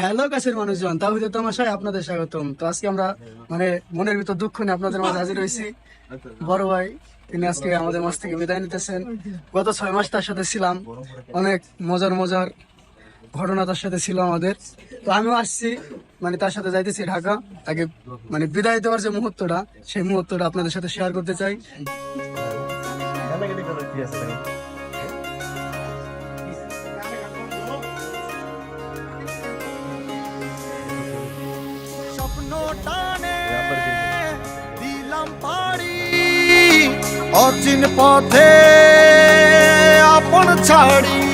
Hello কাছের মানুষজন তাহিদ তামাশায় আপনাদের স্বাগতম। তো আজকে আমরা মানে মনের ভিতর দুঃখ নিয়ে আপনাদের মাঝে হাজির হয়েছি। বড় ভাই, তিনি আজকে আমাদের মাছ থেকে বিদায় নিতেছেন। গত ছয় মাস তার সাথে ছিলাম। অনেক মজার মজার ঘটনা তার সাথে ছিল আমাদের। তো আমিও আসছি মানে তার সাথে যাইতেছি ঢাকা। তাকে মানে বিদায় দেওয়ার যে মুহূর্তটা, সেই মুহূর্তটা আপনাদের সাথে শেয়ার করতে চাই। অচিন পথে আপন ছাড়ি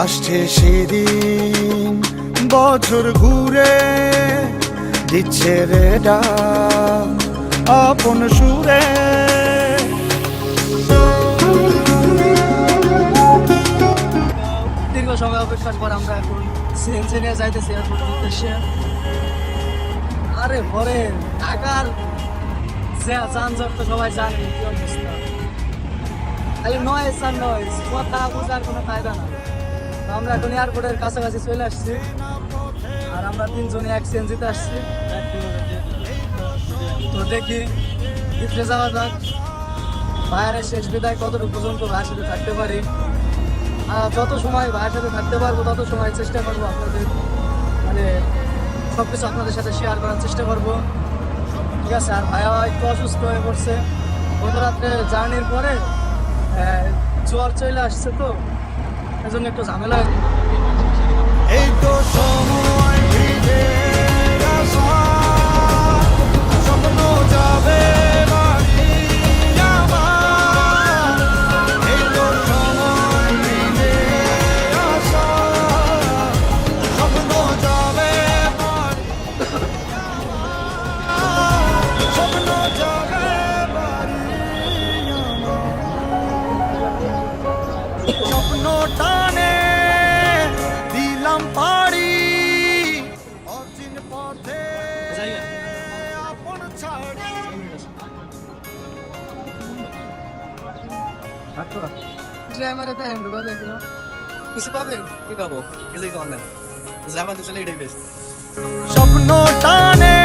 আসছে সেদিন, বছর ঘুরে দিচ্ছে রে ডাক আপন সুরে। দীর্ঘ সময় অপেক্ষার পর আমরা এখন সিএনসি নিয়ে যাইতেছি এয়ারপোর্টের উদ্দেশ্যে। আরে পরে ঢাকার যে যানজট তো সবাই জানে, কি অবস্থা। খালি নয়েজ আর নয়েজ কথা বোঝার কোনো কায়দা না আমরা এখন এয়ারপোর্টের কাছাকাছি চলে আসছি। আর আমরা তিনজনই এক সিএনজিতে আসছি। তো দেখি ভিতরে যাওয়া যাক। বাইরের শেষ বিদায় কতটুকু পর্যন্ত ভাইয়ের সাথে থাকতে পারি? আহ, যত সময় ভাইয়ের সাথে থাকতে পারব তত সময় চেষ্টা করব আপনাদের মানে সব কিছু আপনাদের সাথে শেয়ার করার চেষ্টা করব। ঠিক আছে আর ভাইয়া একটু অসুস্থ হয়ে পড়ছে। গত রাত্রে জার্নির পরে জ্বর চলে আসছে তো। এজন্য একটু ঝামেলা এই তো হ্যান্ড দেখল কিছু পাবেন কি পাবো? কিছুই কর না জামাতে চলে এটাই বেশ স্বপ্ন টানে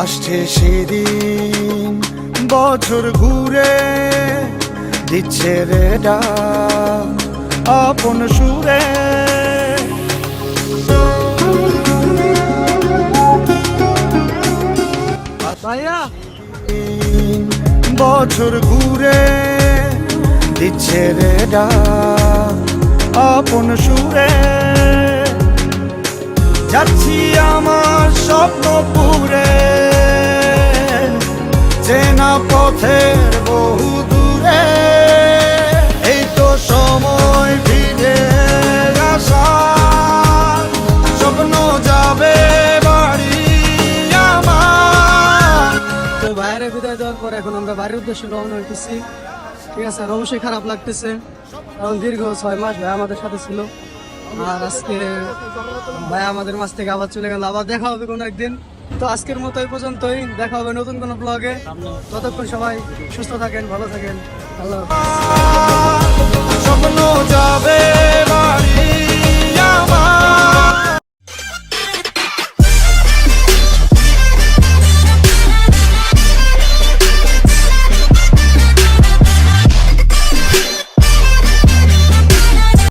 আসছে সেদিন বছর ঘুরে দিচ্ছে রে আপন সুরে। বছর ঘুরে দিচ্ছে রে আপন সুরে। যাচ্ছি আমার স্বপ্ন পুরে। চেনা পথের বহু দূরে, এই তো সময় ফিরে আসা স্বপ্ন যাবে বাড়ি আমার। তো বাইরে বিদায় দেওয়ার পর এখন আমরা বাড়ির উদ্দেশ্যে রওনা হইতেছি। ঠিক আছে, আর অবশ্যই খারাপ লাগতেছে, কারণ দীর্ঘ ছয় মাস ভাই আমাদের সাথে ছিল। আর আজকে ভাই আমাদের মাছ থেকে আবার চলে গেল, আবার দেখা হবে কোনো একদিন। তো আজকের মতো এই পর্যন্তই। দেখা হবে নতুন কোনো ব্লগে ততক্ষণ সবাই সুস্থ থাকেন, ভালো থাকেন। হাফেজ। যাবে